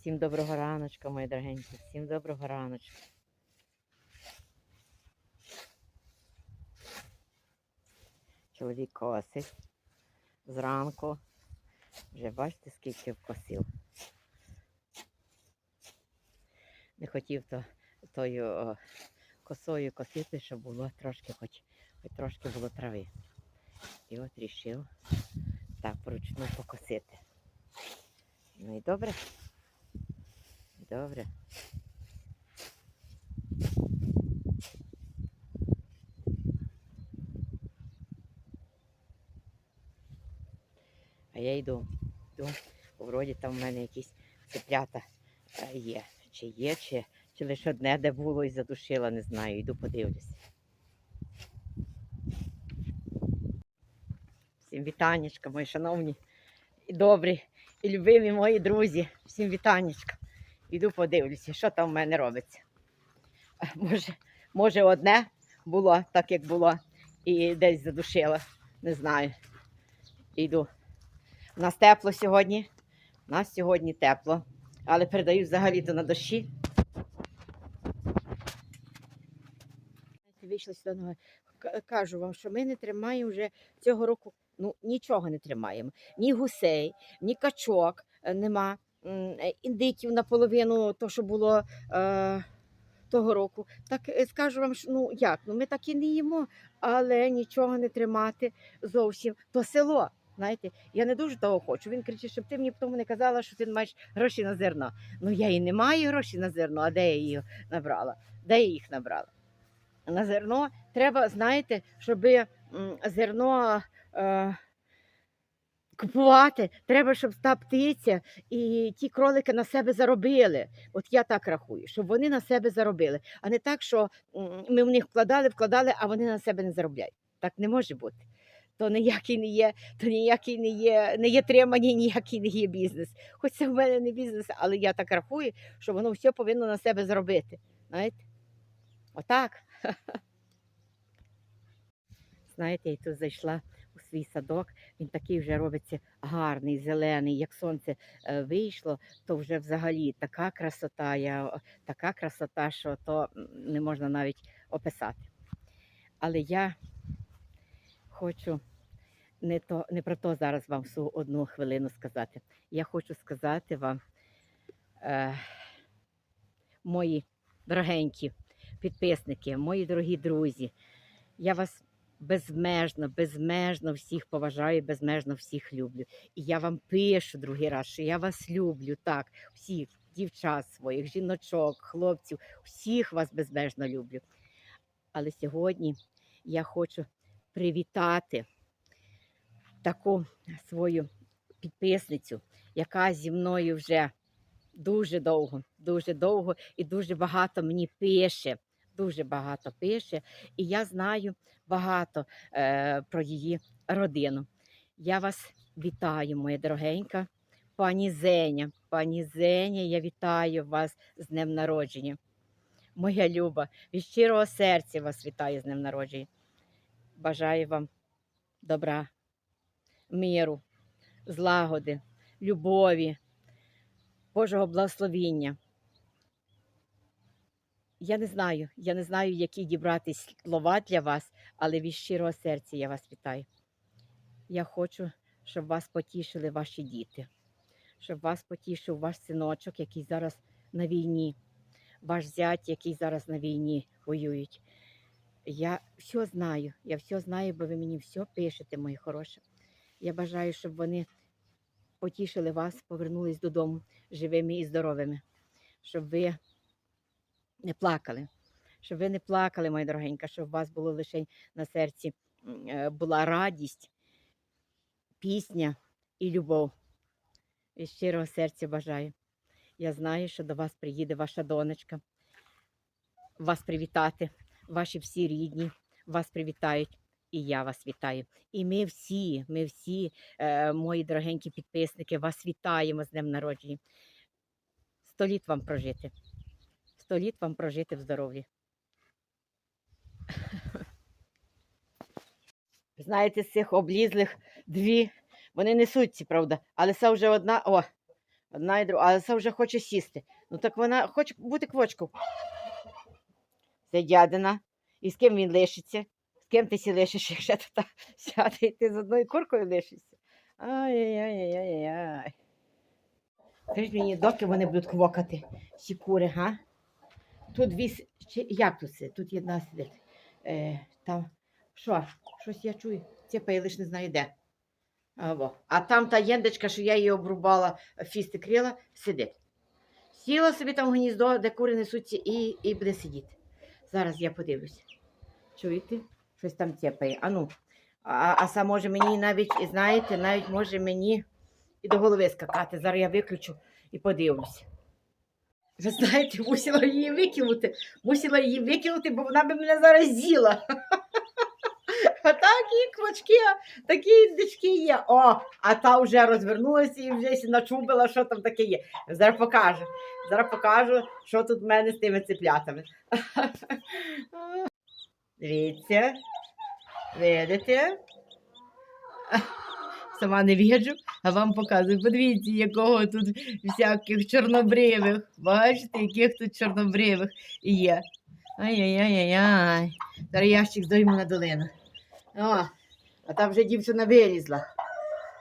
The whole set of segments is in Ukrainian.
Всім доброго раночка, мої дорогенькі. Всім доброго раночка. Чоловік косить зранку. Вже бачите, скільки вкосив. Не хотів то, тою о, косою косити, щоб було трошки, хоч, хоч трошки було трави. І от рішив так вручну покосити. Ну і добре. Добре. А я йду. Йду. Вроді там в мене якісь цеплята е, є. Чи є, чи, чи лише одне де було і задушила, не знаю. Йду подивлюся. Всім вітаннячка, мої шановні і добрі, і любимі мої друзі. Всім вітаннячка. Іду подивлюся, що там в мене робиться. Може, може одне було так, як було, і десь задушила. Не знаю. Іду. У нас тепло сьогодні. У нас сьогодні тепло. Але передаю взагалі-то на дощі. Вийшла сюди Кажу вам, що ми не тримаємо вже цього року. Ну, нічого не тримаємо. Ні гусей, ні качок е, нема. Е, Індиків наполовину, то, що було е, того року. Так е, скажу вам, що ну як? Ну ми так і не їмо, але нічого не тримати зовсім. То село. Знаєте, я не дуже того хочу. Він кричить, щоб ти мені потім не казала, що ти не маєш гроші на зерно. Ну я і не маю грошей на зерно, а де я їх набрала? Де я їх набрала? На зерно треба, знаєте, щоб зерно е, купувати, треба, щоб та птиця і ті кролики на себе заробили. От я так рахую, щоб вони на себе заробили, а не так, що ми в них вкладали, вкладали, а вони на себе не заробляють. Так не може бути. То ніякий не є, то ніякий не є, не є тримані, ніякий не є бізнес. Хоч це в мене не бізнес, але я так рахую, що воно все повинно на себе заробити. Знаєте? Отак. Знаєте, я тут зайшла свій садок, він такий вже робиться гарний, зелений. Як сонце е, вийшло, то вже взагалі така красота, я, така красота, що то не можна навіть описати. Але я хочу не, то, не про то зараз вам всю одну хвилину сказати. Я хочу сказати вам, е, мої дорогенькі підписники, мої дорогі друзі, я вас безмежно, безмежно всіх поважаю, безмежно всіх люблю. І я вам пишу другий раз, що я вас люблю, так, всіх дівчат своїх, жіночок, хлопців, всіх вас безмежно люблю. Але сьогодні я хочу привітати таку свою підписницю, яка зі мною вже дуже довго, дуже довго і дуже багато мені пише. Дуже багато пише, і я знаю багато е, про її родину. Я вас вітаю, моя дорогенька пані Зеня. Пані Зеня, я вітаю вас з днем народження. Моя люба, від щирого серця вас вітаю з днем народження. Бажаю вам добра, миру, злагоди, любові, Божого благословіння. Я не знаю, я не знаю, які дібрати слова для вас, але від щирого серця я вас вітаю. Я хочу, щоб вас потішили ваші діти, щоб вас потішив ваш синочок, який зараз на війні, ваш зять, який зараз на війні воюють. Я все знаю, я все знаю, бо ви мені все пишете, мої хороші. Я бажаю, щоб вони потішили вас, повернулись додому живими і здоровими, щоб ви не плакали, щоб ви не плакали, моя дорогенька, щоб у вас було лише на серці е, була радість, пісня і любов. Від щирого серця бажаю. Я знаю, що до вас приїде ваша донечка, вас привітати, ваші всі рідні вас привітають. І я вас вітаю. І ми всі, ми всі, е, мої дорогенькі підписники, вас вітаємо з днем народження. Сто літ вам прожити. Сто літ вам прожити в здоров'ї. Знаєте, з цих облізлих дві, вони несуться, правда, але це вже одна, о, Одна і друга, але це вже хоче сісти. Ну так вона хоче бути квочкою. Це дядина. І з ким він лишиться? З ким ти сі лишиш, якщо ти так сяде, і ти з одною куркою лишишся? Ай-яй-яй-яй-яй. Скажіть мені, доки вони будуть квокати, ці кури, га? Тут віс. Чи, як тут це? Тут одна сидить. Е, там. Що? Щось я чую. Цепа я лиш не знаю де. А, во. а там та єндочка, що я її обрубала, фісти крила, сидить. Сіла собі там гніздо, де кури несуться, і, і буде сидіти. Зараз я подивлюся. Чуєте? Щось там цепає. А ну. А, а сам може мені навіть, знаєте, навіть може мені і до голови скакати. Зараз я виключу і подивлюся. Ви знаєте, мусила її викинути. Мусила її викинути, бо вона би мене зараз з'їла. А такі квачки, такі індички є. О, а та вже розвернулася і вже начубила, що там таке є. Зараз покажу. Зараз покажу, що тут в мене з тими циплятами. Дивіться. Видите? Сама не віджу, а вам показую. Подивіться, якого тут всяких чорнобривих. Бачите, яких тут чорнобривих є. Ай-яй-яй-яй-яй. Зараз ящик здойму на долину. О, а там вже дівчина вилізла.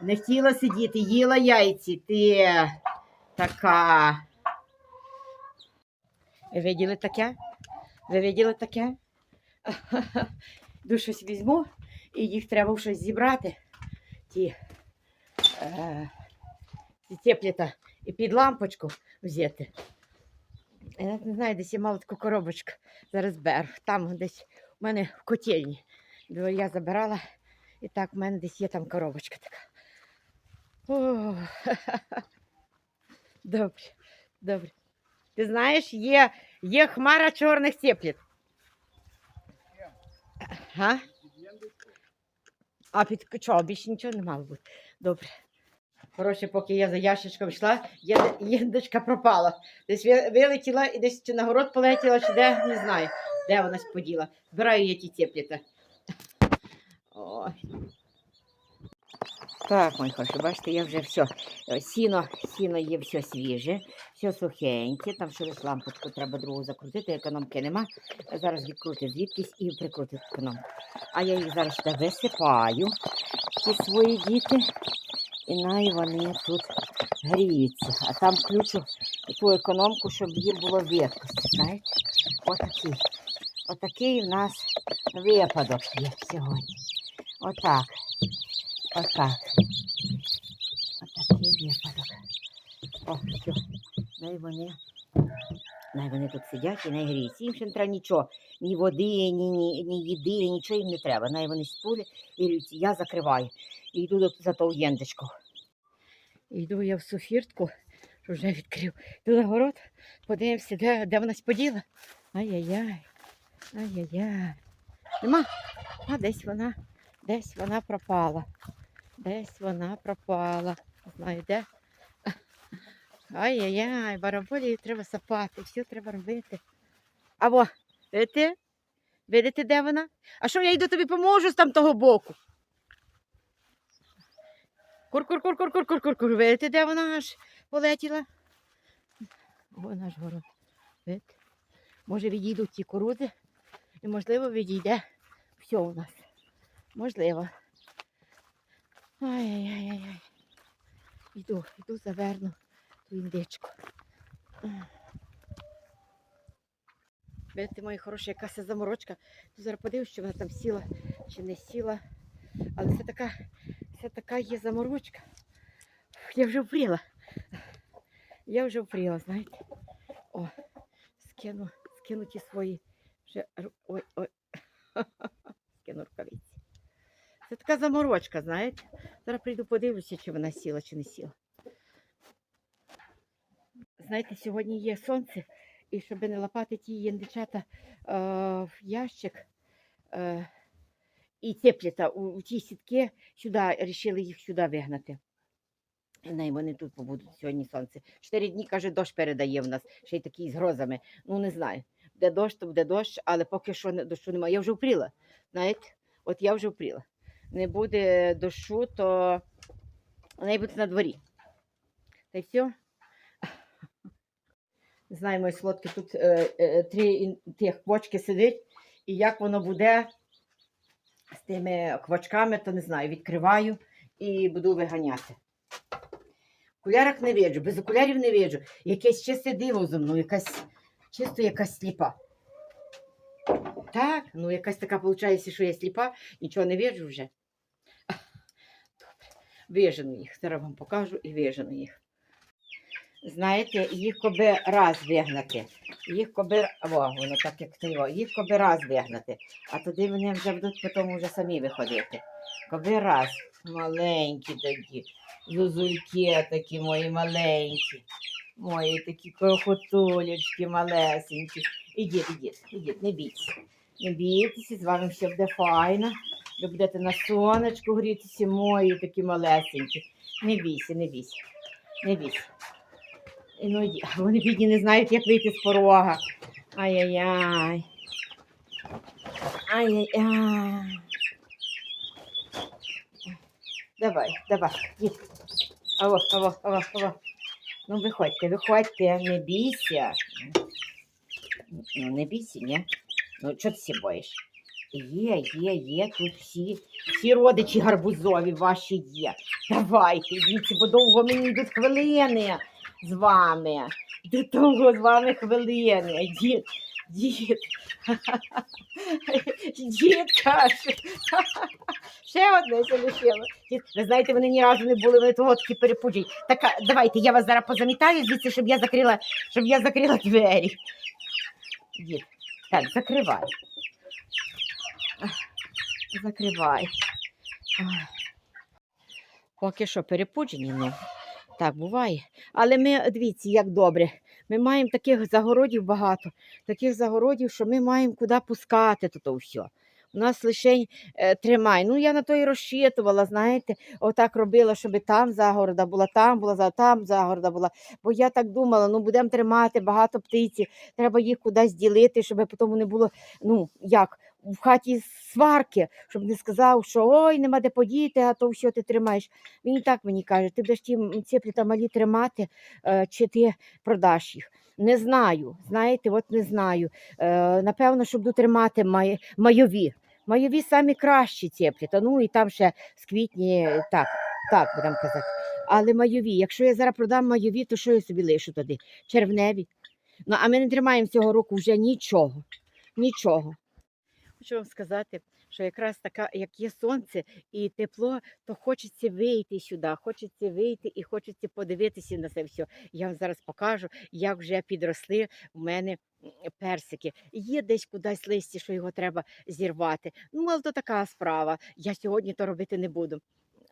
Не хотіла сидіти, їла яйці. Ти така. Ви виділи таке? Ви виділи таке? Щось візьму, і їх треба щось зібрати. Ті, е, ці тепліта і під лампочку взяти. Я не знаю, десь я мала таку коробочку. Зараз беру. Там десь у мене в котельні. Бо Я забирала, і так в мене десь є там коробочка така. О, добре, добре. Ти знаєш, є, є хмара чорних тепліт. Га? А під чого? Більше нічого не мало бути. Добре. Коротше, поки я за ящичком йшла, є- пропала. Десь вилетіла і десь чи на город полетіла, чи де, не знаю, де вона споділа. Збираю я ті цепліта. Ой. Так, мої хороші, бачите, я вже все. Сіно, сіно є все свіже, все сухеньке. Там ще лише лампочку треба другу закрутити, економки нема. Зараз відкрути звідкись і прикрутити економку. А я їх зараз сюди висипаю, ці свої діти, і най вони тут гріються. А там включу ту економку, щоб їм було видкості. Знаєте? Отакий. Отакий в нас випадок є сьогодні. Отак. Отак. Отакий випадок. О, все. Най вони. Най вони тут сидять і не гріються. Їм ще не треба нічого. Ні води, ні, ні, ні їди, нічого їм не треба. Най вони спулі і гріються. Я закриваю. І йду за ту єндочку. Йду я в суфіртку, що вже відкрив. Йду на город, подивимося, де, де вона споділа. Ай-яй-яй. Ай-яй-яй. Нема. А десь вона, десь вона пропала. Десь вона пропала. Не. Ай-яй-яй, бараболі треба сапати, все треба робити. Або, видите? Видите, де вона? А що я йду тобі поможу з там того боку? Кур-кур-кур-кур-кур-кур-кур-кур. Видите, де вона аж полетіла? О, наш город. Видите? Може відійдуть ті курузи, і можливо відійде все у нас. Можливо. Ай-яй-яй-яй. Йду, йду заверну ту індичку. Видите, мої хороші, яка це заморочка. Тут зараз подивлюсь, чи вона там сіла, чи не сіла. Але це така, це така є заморочка. Я вже впріла. Я вже впріла, знаєте. О, скину, скину ті свої. Вже, ру- ой, ой. Скину рукавиці. Це така заморочка, знаєте. Зараз прийду подивлюся, чи вона сіла, чи не сіла. Знаєте, сьогодні є сонце, і щоб не лапати ті індичата е, в ящик е, і тепліта у, у ті сітки, сюди, вирішили їх сюди вигнати. І вони тут побудуть сьогодні сонце. Чотири дні, каже, дощ передає в нас, ще й такий з грозами. Ну, не знаю. Буде дощ, то буде дощ, але поки що дощу немає. Я вже впріла. Знаєте, от я вже впріла. Не буде дощу, то неї буде на дворі. Та й все. Не знаю, мої солодкі, тут е, е, три тих квочки сидить, і як воно буде з тими квачками, то не знаю. Відкриваю і буду виганяти. Окулярах не виджу, без окулярів не виджу. Якесь чисте диво зо мною, якась чисто якась сліпа. Так, ну якась така виходить, що я сліпа, нічого не виджу вже. Вижену їх. Зараз вам покажу і вижену їх. Знаєте, їх коби раз вигнати. Їх коби, о, воно так як триво, їх коби раз вигнати. А тоді вони вже будуть потім вже самі виходити. Коби раз, маленькі такі, зузульки такі мої маленькі, мої такі крохотулечки малесенькі. Ідіть, ідіть, ідіть, не бійтеся. Не бійтеся, з вами все буде файно. Ви будете на сонечку грітися, мої такі малесенькі. Не бійся, не бійся, не бійся. Ну, вони бідні не знають, як вийти з порога. Ай-яй-яй. Ай-яй-яй. Давай, давай, їдь. Аво, аво, аво, аво. Ну, виходьте, виходьте, не бійся. Ну, не бійся, ні? Ну, чого ти боїш? Є, є, є, тут всі, всі родичі гарбузові ваші є. Давайте, дивіться, бо довго мені йдуть хвилини з вами. Йдуть довго з вами хвилини. Дід, дід. Дід каже. Ще одне залишило. Ви знаєте, вони ні разу не були, вони того такі перепуджені. Так, давайте, я вас зараз позамітаю звідси, щоб я закрила, щоб я закрила двері. Дід, так, закривай. Закривай. Поки що перепуджені, ну. Так буває. Але ми, дивіться, як добре. Ми маємо таких загородів багато, таких загородів, що ми маємо куди пускати то все. У нас лише е, тримай. Ну, я на то і розчитувала, знаєте, отак робила, щоб там загорода була, там була, там загорода була. Бо я так думала, ну будемо тримати багато птиці, треба їх кудись ділити, щоб потім не було, ну, як, в хаті сварки, щоб не сказав, що ой, нема де подіти, а то все ти тримаєш. Він і так мені каже, ти будеш ті ціплі та малі тримати, е, чи ти продаш їх. Не знаю. Знаєте, от не знаю. Е, напевно, що буду тримати май, майові. Майові самі кращі ціплі. Та ну і там ще з квітні, так, так будемо казати. Але майові. Якщо я зараз продам майові, то що я собі лишу туди? Червневі. Ну, а ми не тримаємо цього року вже нічого. Нічого. Хочу вам сказати, що якраз така, як є сонце і тепло, то хочеться вийти сюди, хочеться вийти і хочеться подивитися на це все. Я вам зараз покажу, як вже підросли в мене персики. Є десь кудись листі, що його треба зірвати. Ну, але то така справа. Я сьогодні то робити не буду.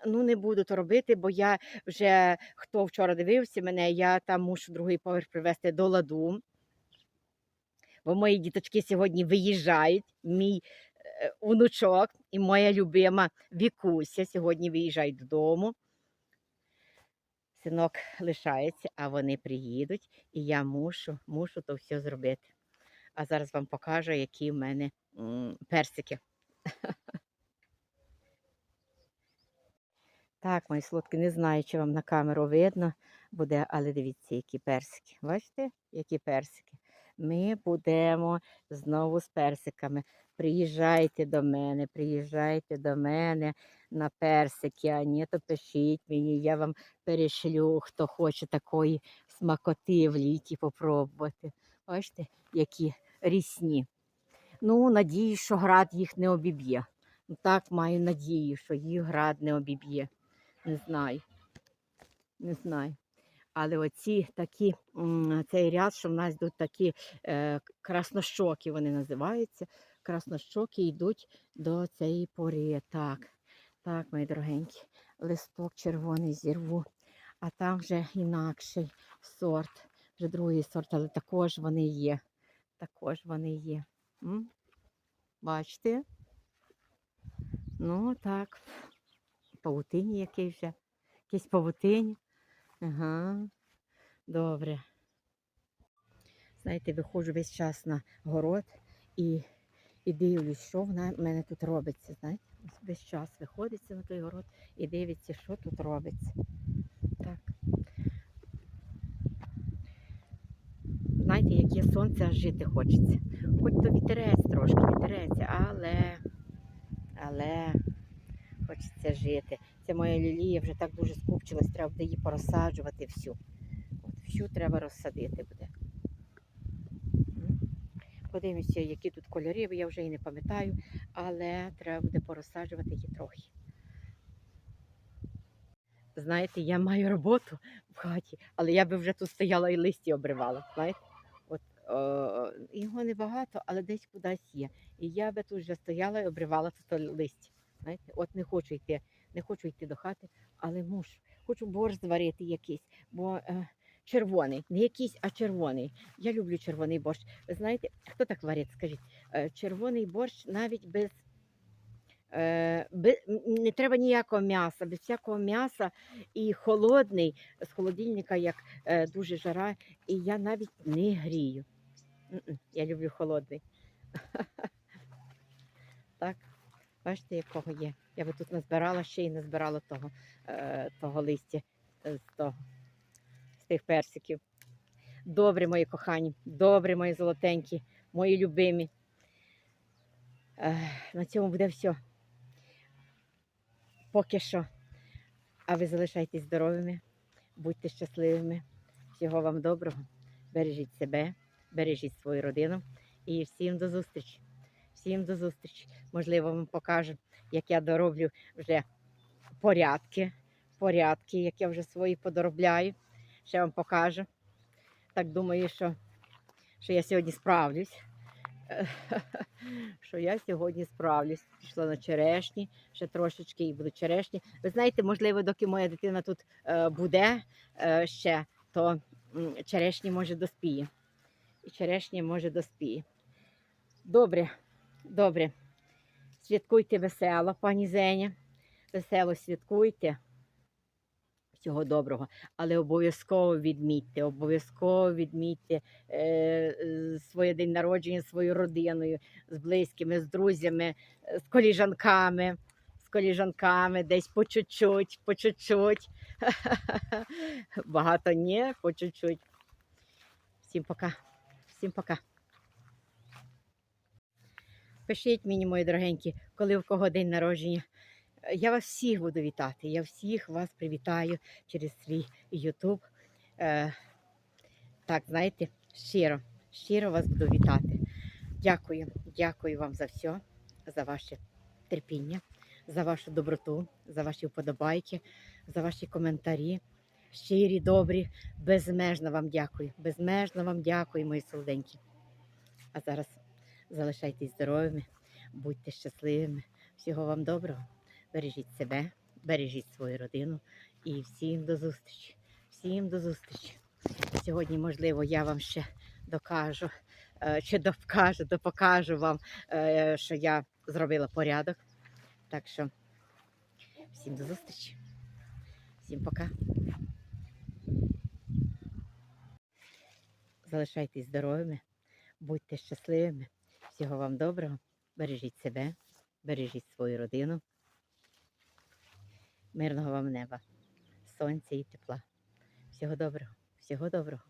Ну, не буду то робити, бо я вже хто вчора дивився мене, я там мушу другий поверх привести до ладу. Бо мої діточки сьогодні виїжджають. Мій е, онучок і моя любима Вікуся сьогодні виїжджають додому. Синок лишається, а вони приїдуть, і я мушу, мушу то все зробити. А зараз вам покажу, які в мене персики. Так, мої солодкі, не знаю, чи вам на камеру видно буде, але дивіться, які персики. Бачите, які персики? Ми будемо знову з персиками. Приїжджайте до мене, приїжджайте до мене на персики, а ні, то пишіть мені, я вам перешлю, хто хоче такої смакоти в літі попробувати. Бачите, які рісні. Ну, надію, що град їх не обіб'є. Ну, Так, маю надію, що їх град не обіб'є. Не знаю. Не знаю. Але оці такі, цей ряд, що в нас йдуть такі е, краснощоки, вони називаються. Краснощоки йдуть до цієї пори. Так, так, мої дорогенькі, листок червоний зірву, а там вже інакший сорт, вже другий сорт, але також вони є. Також вони є. М? Бачите? Ну, так. Павутині який вже. Якийсь павутині. Ага. Добре. Знаєте, виходжу весь час на город і, і дивлюсь, що в в мене тут робиться. Знаєте, весь час виходиться на той город і дивиться, що тут робиться. Так. Знаєте, знаєте, як є сонце, аж жити хочеться. Хоч то вітерець трошки, вітерець, але, але хочеться жити. Це моя лілія вже так дуже скупчилась, треба буде її порозсаджувати всю. От всю треба розсадити буде. Подивимося, які тут кольори, я вже і не пам'ятаю, але треба буде порозсаджувати її трохи. Знаєте, я маю роботу в хаті, але я би вже тут стояла і листі обривала. Знаєте? От, о, його небагато, але десь кудись є. І я би тут вже стояла і обривала тут листя. Знаєте? От не хочу йти, не хочу йти до хати, але мушу. Хочу борщ зварити якийсь, бо е, червоний, не якийсь, а червоний. Я люблю червоний борщ. Ви знаєте, хто так варить? Скажіть, Е, червоний борщ навіть без. Е, не треба ніякого м'яса, без всякого м'яса і холодний з холодильника, як е, дуже жара, і я навіть не грію. Я люблю холодний. Так, бачите, якого є. Я би тут назбирала ще й назбирала того, е, того листя е, з, того, з тих персиків. Добре, мої кохані, добре, мої золотенькі, мої любимі. Е, на цьому буде все. Поки що. А ви залишайтесь здоровими, будьте щасливими. Всього вам доброго. Бережіть себе, бережіть свою родину і всім до зустрічі. Всім до зустрічі. Можливо, вам покажу, як я дороблю вже порядки, порядки, як я вже свої подоробляю. Ще вам покажу. Так думаю, що, що я сьогодні справлюсь. Що я сьогодні справлюсь. Пішла на черешні, ще трошечки і буду черешні. Ви знаєте, можливо, доки моя дитина тут е, буде е, ще, то черешні може доспіє. І черешні може доспіє. Добре, добре. Святкуйте весело, пані Зеня. Весело святкуйте. Всього доброго, але обов'язково відмітьте, обов'язково відмітьте е, своє день народження своєю родиною, з близькими, з друзями, з коліжанками, з коліжанками, десь по чуть-чуть, по чуть-чуть. Багато ні, по чуть-чуть. Всім пока. Всім пока. Пишіть мені, мої дорогенькі, коли в кого день народження. Е, Я вас всіх буду вітати. Я всіх вас привітаю через свій YouTube. Е, так, знаєте, щиро, щиро вас буду вітати. Дякую, дякую вам за все, за ваше терпіння, за вашу доброту, за ваші вподобайки, за ваші коментарі. Щирі, добрі, безмежно вам дякую. Безмежно вам дякую, мої солоденькі. А зараз залишайтесь здоровими, будьте щасливими. Всього вам доброго. Бережіть себе, бережіть свою родину і всім до зустрічі. Всім до зустрічі. Сьогодні, можливо, я вам ще докажу, е, чи допокажу, допокажу вам, е, що я зробила порядок. Так що всім до зустрічі. Всім пока. Залишайтесь здоровими, будьте щасливими. Всього вам доброго. Бережіть себе, бережіть свою родину. Мирного вам неба, сонця і тепла. Всього доброго, всього доброго.